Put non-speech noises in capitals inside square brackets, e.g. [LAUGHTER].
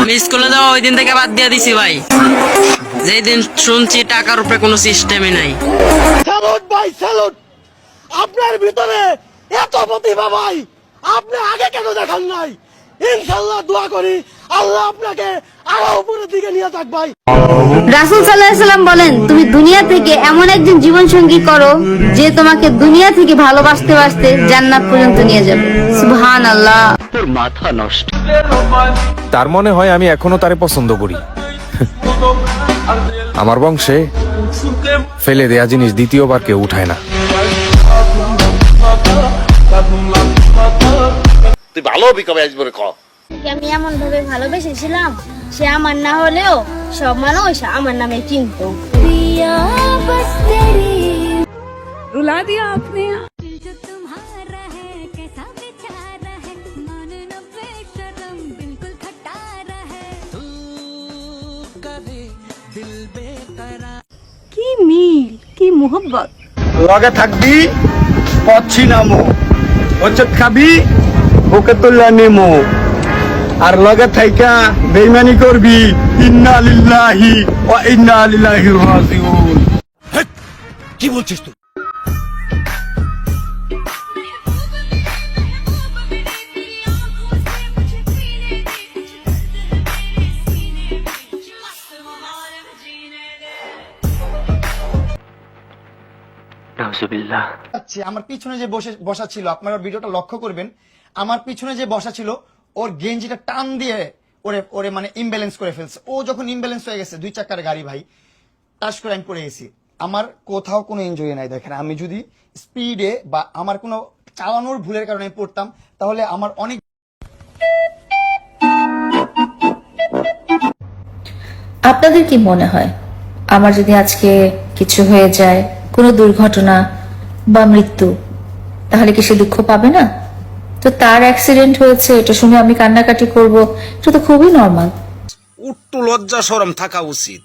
আমি স্কুলে যাওয়া ওই দিন থেকে বাদ দিয়ে দিছি ভাই। যেই দিন শুনছি টাকার উপরে কোনো সিস্টেমই নাই। স্যালুট ভাই স্যালুট আপনার ভিতরে এত প্রতিভা ভাই আপনি আগে কেন দেখান নাই? ইনশাল্লাহ দোয়া করি আল্লাহ আপনাকে আরও উপরের দিকে নিয়ে যাক ভাই। রাসুল সাল্লাম বলেন তুমি দুনিয়া থেকে এমন একজন জীবন সঙ্গী করো যে তোমাকে দুনিয়া থেকে ভালোবাসতে বাসতে জান্নাত পর্যন্ত নিয়ে যাবে। সুবহান আল্লাহ তার মনে হয় আমি এখনও তারে পছন্দ করি। [LAUGHS] আমার বংশে ফেলে দেয়া জিনিস দ্বিতীয়বার কেউ উঠায় না। তুই ভালো হবি কবে আসব ক। আমি এমন ভাবে ভালোবেসেছিলাম সে আমার না হলেও সব মানুষ আমার নামে চিনত। রুলা দিয়া আপনি কি মিল কি মোহব্বত? লগে থাকবি পছি নামো। খাবি ওকে তুললা নেমো। আর লগে থাইকা বেইমানি করবি ইন্না লিল্লাহি ওয়া ইন্না ইলাইহি রাজিউন। কি বলছিস তুই? যাচ্ছে আমার পিছনে যে বসে বসা ছিল আপনারা ভিডিওটা লক্ষ্য করবেন আমার পিছনে যে বসা ছিল ওর গেঞ্জিটা টান দিয়ে ওরে ওরে মানে ইমব্যালেন্স করে ফেলছে। ও যখন ইমব্যালেন্স হয়ে গেছে দুই চাকার গাড়ি ভাই টাচ করে আমি পড়ে গেছি। আমার কোথাও কোনো এনজয় নাই দেখেন। আমি যদি স্পিডে বা আমার কোনো চালানোর ভুলের কারণে পড়তাম তাহলে আমার অনেক আপনাদের কি মনে হয়? আমার যদি আজকে কিছু হয়ে যায় কোনো দুর্ঘটনা বা মৃত্যু তাহলে কি সে দুঃখ পাবে না? তো তার অ্যাক্সিডেন্ট হয়েছে এটা শুনে আমি কান্নাকাটি করব এটা তো খুবই নর্মাল উট্টু লজ্জা সরম থাকা উচিত।